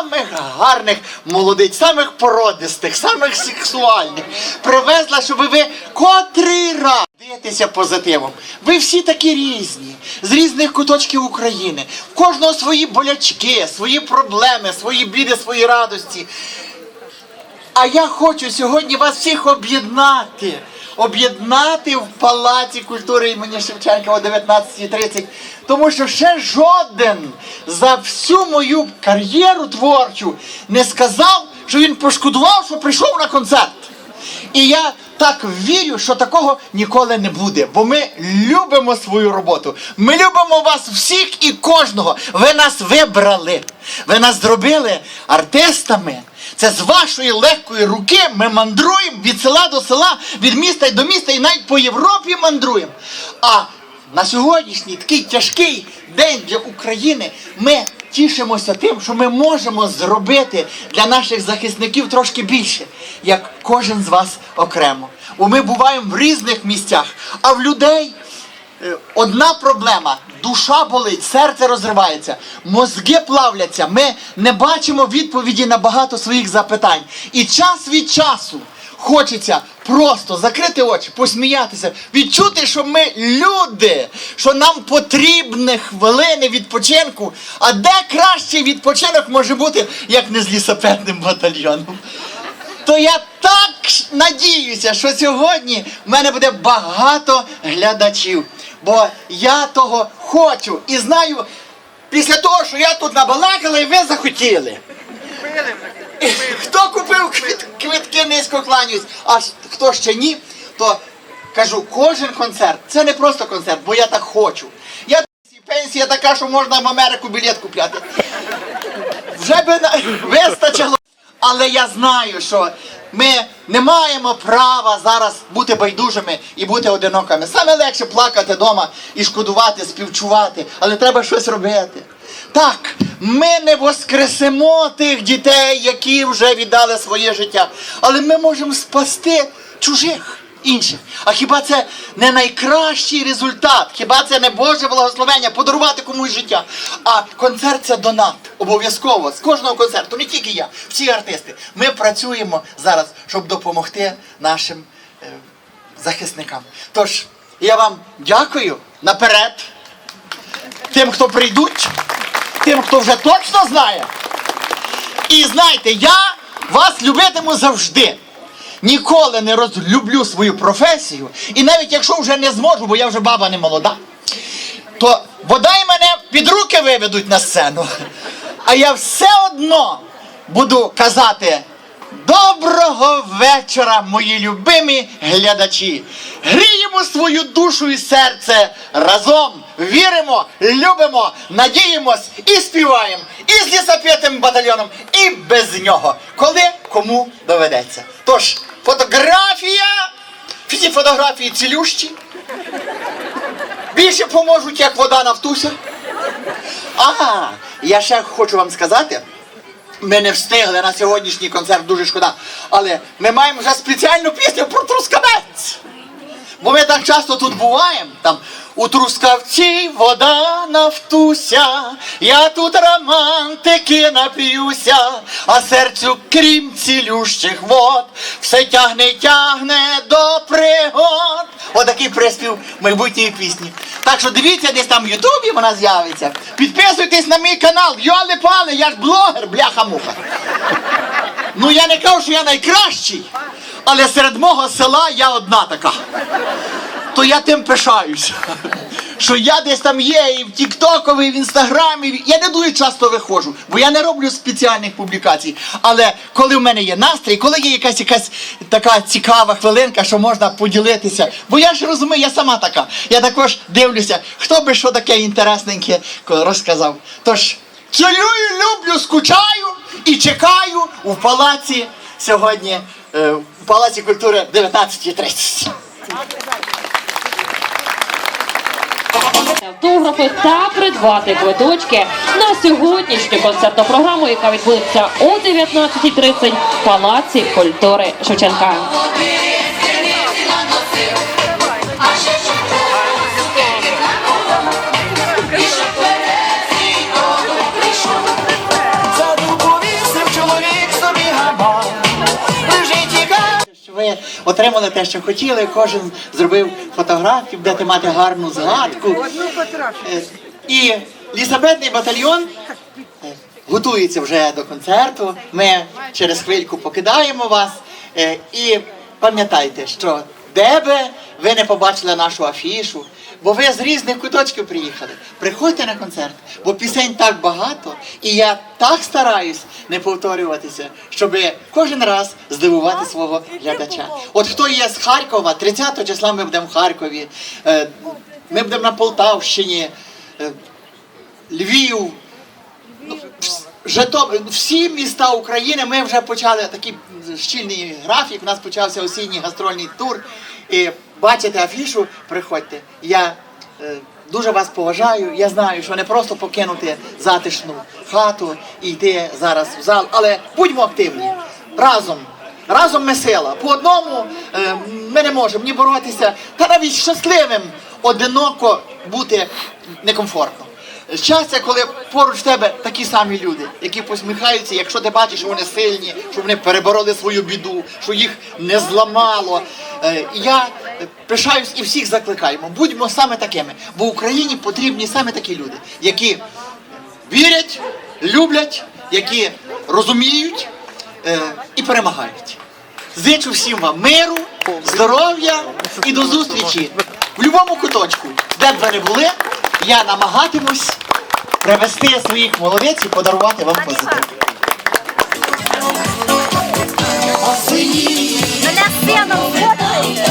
самих гарних молодиць, самих породистих, самих сексуальних. Привезла, щоб ви котрий раз дивитеся позитивом. Ви всі такі різні, з різних куточків України. В кожного свої болячки, свої проблеми, свої біди, свої радості. А я хочу сьогодні вас всіх об'єднати. Об'єднати в Палаці культури імені Шевченка о 19.30. Тому що ще жоден за всю мою кар'єру творчу не сказав, що він пошкодував, що прийшов на концерт. І я так вірю, що такого ніколи не буде. Бо ми любимо свою роботу. Ми любимо вас всіх і кожного. Ви нас вибрали. Ви нас зробили артистами. Це з вашої легкої руки ми мандруємо від села до села, від міста до міста, і навіть по Європі мандруємо. А на сьогоднішній такий тяжкий день для України ми тішимося тим, що ми можемо зробити для наших захисників трошки більше, як кожен з вас окремо. Бо ми буваємо в різних місцях, а в людей одна проблема. Душа болить, серце розривається, мозги плавляться. Ми не бачимо відповіді на багато своїх запитань. І час від часу хочеться просто закрити очі, посміятися, відчути, що ми люди, що нам потрібні хвилини відпочинку. А де кращий відпочинок може бути, як не з лісопедним батальйоном? То я так надіюся, що сьогодні в мене буде багато глядачів. Бо я того хочу і знаю, після того, що я тут набалакала, і ви захотіли. Хто купив квит, квитки низько кланяюсь, а хто ще ні, то кажу, кожен концерт це не просто концерт, бо я так хочу. Я пенсія така, що можна в Америку білет купляти. Вже би вистачило. Але я знаю, що ми не маємо права зараз бути байдужими і бути одинокими. Саме легше плакати вдома і шкодувати, співчувати, але треба щось робити. Так, ми не воскресимо тих дітей, які вже віддали своє життя, але ми можемо спасти чужих. Інших. А хіба це не найкращий результат? Хіба це не Боже благословення подарувати комусь життя? А концерт це донат. Обов'язково з кожного концерту, не тільки я, всі артисти. Ми працюємо зараз, щоб допомогти нашим е, захисникам. Тож я вам дякую наперед. Тим, хто прийдуть, тим, хто вже точно знає. І знайте, я вас любитиму завжди. Ніколи не розлюблю свою професію. І навіть якщо вже не зможу, бо я вже баба не молода, то бодай мене під руки виведуть на сцену. А я все одно буду казати. Доброго вечора, мої любимі глядачі! Гріємо свою душу і серце разом, віримо, любимо, надіємось і співаємо і з лісопетим батальйоном, і без нього, коли кому доведеться. Тож, фотографія, всі фотографії цілющі, більше поможуть, як вода Навтуся. А, я ще хочу вам сказати. Ми не встигли на сьогоднішній концерт, дуже шкода. Але ми маємо вже спеціальну пісню про трускавець. Бо ми так часто тут буваємо. Там у трускавці вода нафтуся, я тут романтики нап'юся, а серцю крім цілющих вод, все тягне, тягне до пригод. Отакий приспів майбутньої пісні. Так що дивіться десь там в Ютубі вона з'явиться. Підписуйтесь на мій канал. Йоли пали, я ж блогер, бляха-муха. Ну я не кажу, що я найкращий, але серед мого села я одна така. То я тим пишаюся. Що я десь там є і в Тіктокові, і в інстаграмі. Я не дуже часто виходжу, бо я не роблю спеціальних публікацій. Але коли в мене є настрій, коли є якась якась така цікава хвилинка, що можна поділитися. Бо я ж розумію, я сама така. Я також дивлюся, хто би що таке інтересненьке розказав. Тож цілюю, люблю, скучаю і чекаю у палаці сьогодні, е, в палаці культури 19.30. автографи та придбати квиточки на сьогоднішню концертну програму, яка відбудеться о 19.30 в Палаці культури Шевченка. Отримали те, що хотіли. Кожен зробив фотографію, будете мати гарну згадку. Е, І лісабетний батальйон е, готується вже до концерту. Ми через хвильку покидаємо вас. Е, І пам'ятайте, що де би ви не побачили нашу афішу, бо ви з різних куточків приїхали. Приходьте на концерт, бо пісень так багато, і я так стараюсь не повторюватися, щоб кожен раз здивувати свого глядача. От хто є з Харкова, 30 числа ми будемо в Харкові, е, ми будемо на Полтавщині. е, Львів, Житомир, всі міста України. Ми вже почали такий щільний графік. У нас почався осінній гастрольний тур. І бачите афішу, приходьте. Я е, дуже вас поважаю. Я знаю, що не просто покинути затишну хату і йти зараз в зал, але будьмо активні разом. Разом ми сила. По одному е, ми не можемо ні боротися, та навіть щасливим одиноко бути некомфортно. Щастя, коли поруч тебе такі самі люди, які посміхаються, якщо ти бачиш, що вони сильні, що вони перебороли свою біду, що їх не зламало. Е, Я пишаюсь і всіх закликаємо. Будьмо саме такими, бо Україні потрібні саме такі люди, які вірять, люблять, які розуміють е, і перемагають. Зичу всім вам миру, здоров'я і до зустрічі в будь-якому куточку, де б ви не були, я намагатимусь привести своїх молодець і подарувати вам позитив. Мене сцену фото.